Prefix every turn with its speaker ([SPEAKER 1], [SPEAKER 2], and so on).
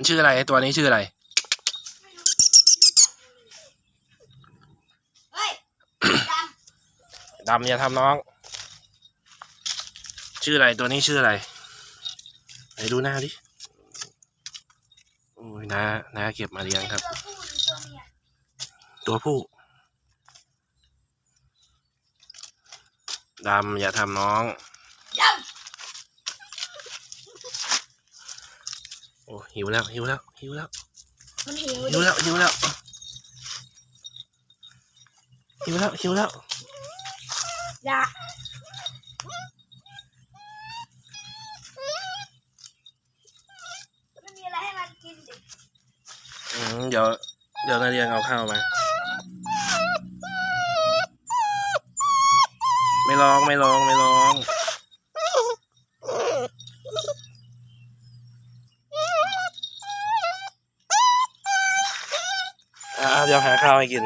[SPEAKER 1] มันชื่ออะไรไอ้ตัวนี้ชื่ออะไร
[SPEAKER 2] เฮ้ยด
[SPEAKER 1] ดำอย่าทำน้อง ชื่ออะไรตัวนี้ชื่ออะไรไหนดูหน้าดิโอ้ยน้าน้าเก็บมาเลี้ยงำครับ
[SPEAKER 2] ตัวผู้หรือตัวเมีย
[SPEAKER 1] ตัวผู้ดำอย่าทำน้อง โอ้หิวแล้วหิวแล้วหิวแล้วำ
[SPEAKER 2] มันหิว
[SPEAKER 1] หิวแล้วหิวแล้วหิวแล้วหิวแล้ว
[SPEAKER 2] อย่าไม่มีอะไรให้มันกินดิ
[SPEAKER 1] อืมเดี๋ยวเดี๋ยวนาเรียนเอาข้าวมา ไม่ร้องไม่ร้องไม่ร้อง อ่าเดี๋ยวหาข้าวให้กิน